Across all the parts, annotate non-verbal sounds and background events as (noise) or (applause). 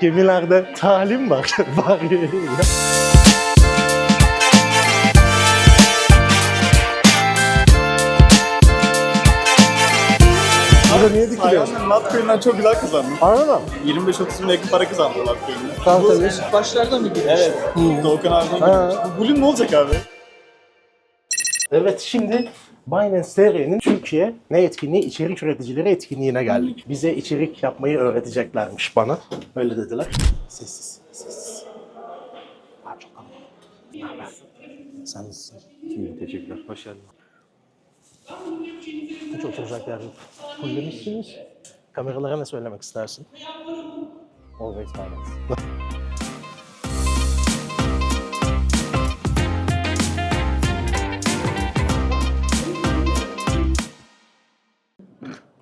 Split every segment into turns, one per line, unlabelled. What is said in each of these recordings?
gemilerde talim var. (laughs) var ya. Burada niye dikiliyorsun?
Ayağımın Latcoin'den çok güzel kazandım.
Anladın mı?
25-30 bin yakın para kazandım Latcoin'den.
Tamam temiz.
Başlarda mı gidiyor?
Evet. Doğukan abiden
Ha.
girmiş. Bu Bulun ne olacak abi?
Evet şimdi Binance TR'nin Türkiye ne etkinliği? içerik üreticileri etkinliğine geldik. Bize içerik yapmayı öğreteceklermiş bana. Öyle dediler. Sessiz, sessiz. Abi çok kalabalık. Ne? Sen nasılsın?
İyi teşekkürler. Hoş geldin.
Hiç oturacak yer yok. Fullemişsiniz. Kameralara ne söylemek istersin?
Always finance.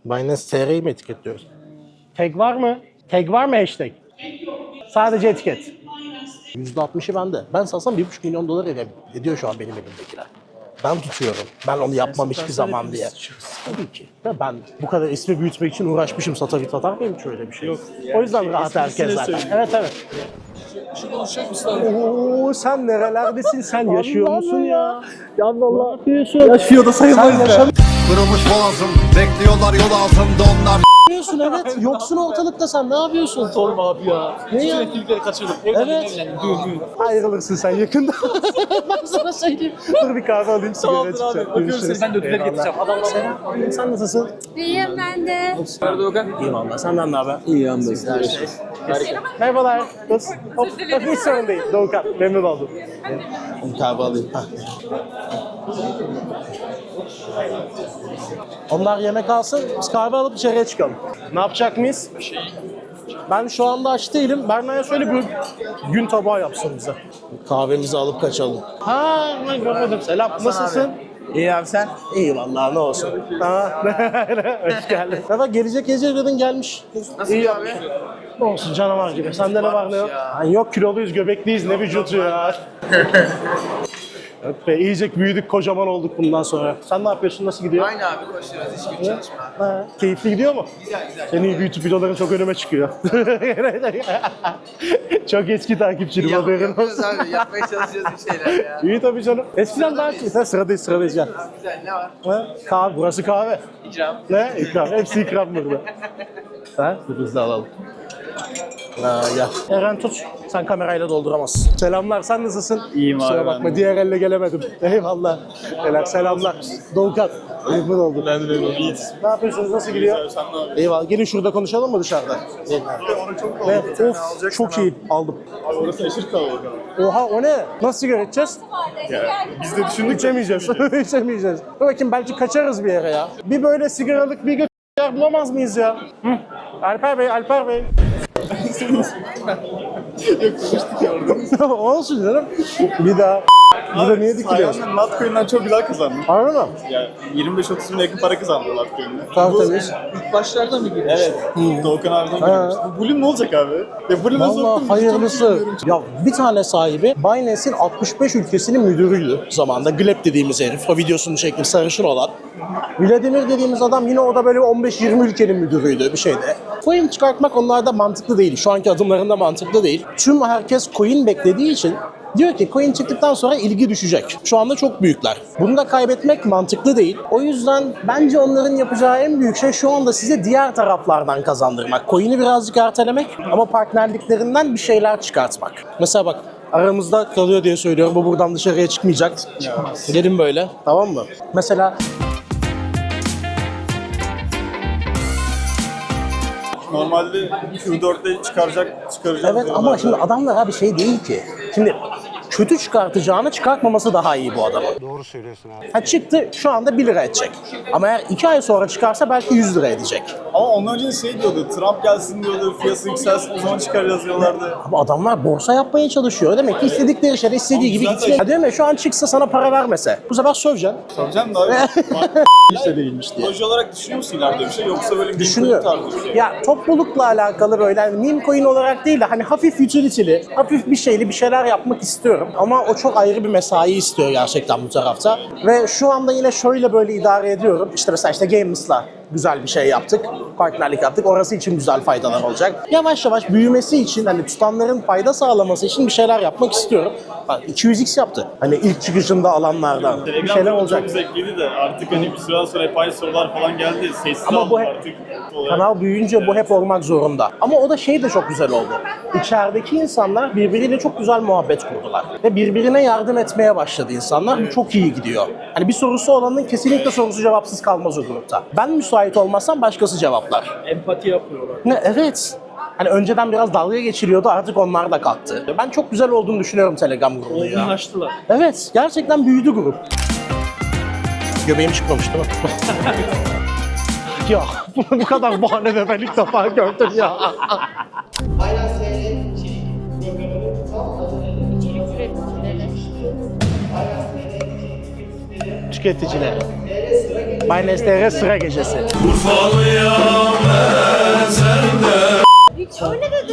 Binance TR'yi mi etiketliyoruz? Tag var mı? Tag var mı hashtag? Sadece etiket. %60'ı bende. Ben salsam 1,5 milyon dolar eder, ediyor şu an benim elimdekiler. Ben tutuyorum. Ben onu yapmam hiçbir zaman diye. Tabii ki. Ve ben bu kadar ismi büyütmek için uğraşmışım. Satar satar mıyım hiç öyle bir şey? Yok. o yüzden rahat herkes zaten. Evet evet.
Şu konuşacak mısın abi?
Oo sen nerelerdesin? Sen yaşıyor musun ya? Ya vallahi. Yaşıyor da sayılmaz
be.
Sen
Kırılmış boğazım Bekliyorlar yol altında onlar
yaşamıyorsun evet. Yoksun ortalıkta sen ne yapıyorsun?
Sorma abi ya.
Ne
Bütün
ya?
etkinlikleri kaçırdım.
Evet.
Evlendim, evlendim. Düğün, düğün.
Ayrılırsın sen yakında. (laughs) ben sana söyleyeyim. Dur bir kahve alayım sigara
Tamamdır abi.
içeceğim.
Öpüyorum seni. Ben de ödüller
Eyvallah.
getireceğim. Adamlar
Selam. Sen nasılsın?
İyiyim ben de.
Nerede Okan?
İyi valla. Senden ne haber?
İyi hamdolsun.
Merhabalar. Kız. Hop. Hop, hiç sorun değil. Doğukan. Memnun oldum.
Kahve alayım.
Onlar yemek alsın. Biz kahve alıp dışarıya çıkalım. Ne yapacak mıyız? Ben şu anda aç değilim. Berna'ya söyle bir gün tabağı yapsın bize. Kahvemizi alıp kaçalım. Ha, ben görmedim. Selam. Nasılsın?
İyi abi sen?
İyi vallahi ne olsun. Ha, (laughs) hoş geldin. Evet gelecek gece dedin gelmiş.
Nasıl
İyi
abi?
Ne olsun canavar gibi. Sende ne var ne yok? Ay yok kiloluyuz, göbekliyiz, ne vücutu ya. (laughs) Evet be, iyice büyüdük, kocaman olduk bundan sonra. Sen ne yapıyorsun, nasıl gidiyor?
Aynı abi koşuyoruz. iş güç çalışma.
Ha, keyifli gidiyor mu?
Güzel güzel.
Senin YouTube videoların çok önüme çıkıyor. (laughs) çok eski takipçinim haberin
Yapıyoruz
olsun.
abi. Yapmaya çalışıyoruz bir şeyler ya. (laughs)
İyi tabii canım. Eskiden daha çok. Ha, sıradayız sıradayız gel.
Güzel ne var?
Ha, kahve, burası kahve.
İcram.
Ne? İkram. Hepsi ikram burada. (laughs) Ha? Hızlı alalım. Ha, gel. Eren tut. Sen kamerayla dolduramazsın. Selamlar. Sen nasılsın?
İyiyim
Kusura
abi,
bakma.
ben.
Diğer elle gelemedim. (laughs) Eyvallah. Beyler selamlar. Doğukan. Memnun oldum.
Ben de memnunum. İyi.
Ne yapıyorsunuz? Nasıl gidiyor?
Sen ne yapıyorsun?
Eyvallah. Gelin şurada konuşalım mı dışarıda?
Kalabalık.
Of çok iyi. Aldım.
Abi orası aşırı kalabalık abi.
Oha o ne? Nasıl içeceğiz?
Ya, biz de düşündük.
İçemeyeceğiz. İçemeyeceğiz. (laughs) Dur bakayım belki kaçarız bir yere ya. Bir böyle sigaralık bir göt (laughs) yer bulamaz mıyız ya? Hı? Alper Bey, Alper Bey.
Yok konuştuk ya orada.
Olsun canım. Bir daha. Burada niye dikiliyorsun?
Ayağımın Latcoin'den çok güzel kazandım.
Anladın mı?
Ya 25-30 bin yakın para kazandım Latcoin'den.
Tamam temiz.
Başlarda mı gidiyor?
Evet. Doğukan abiden
Ha.
girmiş. Bu Bulun ne olacak abi? Ya Bulun nasıl
Vallahi hayırlısı. Ya bir tane sahibi Binance'in 65 ülkesinin müdürüydü zamanında. Gleb dediğimiz herif. O videosunu çektim sarışın olan. Vladimir dediğimiz adam yine o da böyle 15-20 ülkenin müdürüydü bir şeyde. Coin çıkartmak onlarda mantıklı değil. Şu anki adımlarında mantıklı değil. Tüm herkes coin beklediği için diyor ki coin çıktıktan sonra ilgi düşecek. Şu anda çok büyükler. Bunu da kaybetmek mantıklı değil. O yüzden bence onların yapacağı en büyük şey şu anda size diğer taraflardan kazandırmak. Coin'i birazcık ertelemek ama partnerliklerinden bir şeyler çıkartmak. Mesela bak aramızda kalıyor diye söylüyorum. Bu buradan dışarıya çıkmayacak. Gelin böyle. Tamam mı? Mesela
Normalde Q4'te çıkaracak, çıkaracağız
Evet ama şimdi adamlar abi şey değil ki. Şimdi kötü çıkartacağını çıkartmaması daha iyi bu adamın. Doğru söylüyorsun abi. Ha çıktı şu anda 1 lira edecek. Ama eğer 2 ay sonra çıkarsa belki 100 lira edecek.
Ama ondan önce şey diyordu, Trump gelsin diyordu, fiyatı yükselsin o zaman çıkar yazıyorlardı.
Ama adamlar borsa yapmaya çalışıyor. Demek ki istedikleri şeyde istediği gibi
Zaten-
gitmiyor. Ya diyorum ya şu an çıksa sana para vermese. Bu sefer söveceksin.
Soracağım da abi, (laughs)
İşte değilmiş diye.
proje olarak düşünüyor musun ileride bir şey yoksa böyle bir
Düşünüyor.
tarzı bir şey?
Ya toplulukla alakalı böyle hani meme coin olarak değil de hani hafif utility'li, hafif bir şeyli bir şeyler yapmak istiyorum. Ama o çok ayrı bir mesai istiyor gerçekten bu tarafta. Ve şu anda yine şöyle böyle idare ediyorum. İşte mesela işte Gameless'la güzel bir şey yaptık. Partnerlik yaptık. Orası için güzel faydalar olacak. Yavaş yavaş büyümesi için hani tutanların fayda sağlaması için bir şeyler yapmak istiyorum. Bak 200x yaptı. Hani ilk çıkışında alanlardan. Bir şeyler olacak.
çok zevkliydi de artık hani bir süre sonra hep aynı sorular falan geldi. Sessiz
Ama bu hep-
artık.
Kanal büyüyünce bu hep olmak zorunda. Ama o da şey de çok güzel oldu. İçerideki insanlar birbiriyle çok güzel muhabbet kurdular. Ve birbirine yardım etmeye başladı insanlar. Bu çok iyi gidiyor. Hani bir sorusu olanın kesinlikle sorusu cevapsız kalmaz o grupta. Ben müsait olmazsam başkası cevaplar.
Empati yapıyorlar.
Ne evet. Hani önceden biraz dalga geçiliyordu artık onlar da kalktı. Ben çok güzel olduğunu düşünüyorum Telegram grubunun ya.
Olgunlaştılar. Evet.
gerçekten büyüdü grup. Göbeğim çıkmamış değil mi? (laughs) ya bu kadar bahane ben ilk defa gördüm ya. Tüketiciler. Binance TR sıra gecesi.
Öyle dedi.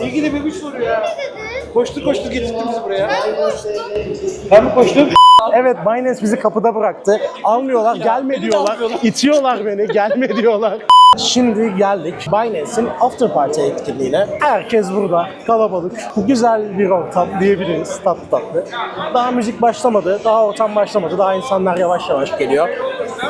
İlgili bir soru ya.
dedi.
Koştu koştu getirdi bizi buraya.
Ben koştum.
Ben mi koştum?
Evet Binance bizi kapıda bıraktı. Almıyorlar, gelme diyorlar. İtiyorlar beni, gelme (laughs) diyorlar. Şimdi geldik Binance'in After Party etkinliğine. Herkes burada, kalabalık. Güzel bir ortam diyebiliriz, tatlı tatlı. Daha müzik başlamadı, daha ortam başlamadı, daha insanlar yavaş yavaş geliyor.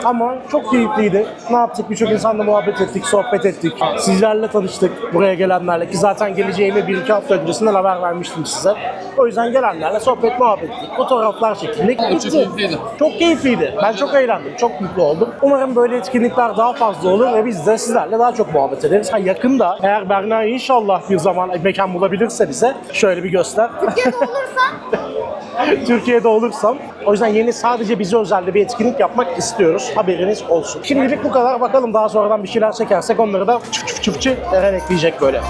Ama çok keyifliydi. Ne yaptık? Birçok insanla muhabbet ettik, sohbet ettik. Sizlerle tanıştık, buraya gelenlerle. Ki zaten geleceğimi bir iki hafta öncesinden haber vermiştim size. O yüzden gelenlerle sohbet, muhabbet ettik. Fotoğraflar çekildik. Çok keyifliydi. Çok keyifliydi. Ben çok eğlendim, çok mutlu oldum. Umarım böyle etkinlikler daha fazla olur ve biz de sizlerle daha çok muhabbet ederiz. Ha yakında eğer Berna inşallah bir zaman mekan bulabilirse bize şöyle bir göster.
Türkiye'de olursan (laughs)
Türkiye'de olursam. O yüzden yeni sadece bize özel bir etkinlik yapmak istiyoruz. Haberiniz olsun. Şimdilik bu kadar. Bakalım daha sonradan bir şeyler çekersek onları da çıf çıf çıfçı Eren ekleyecek böyle.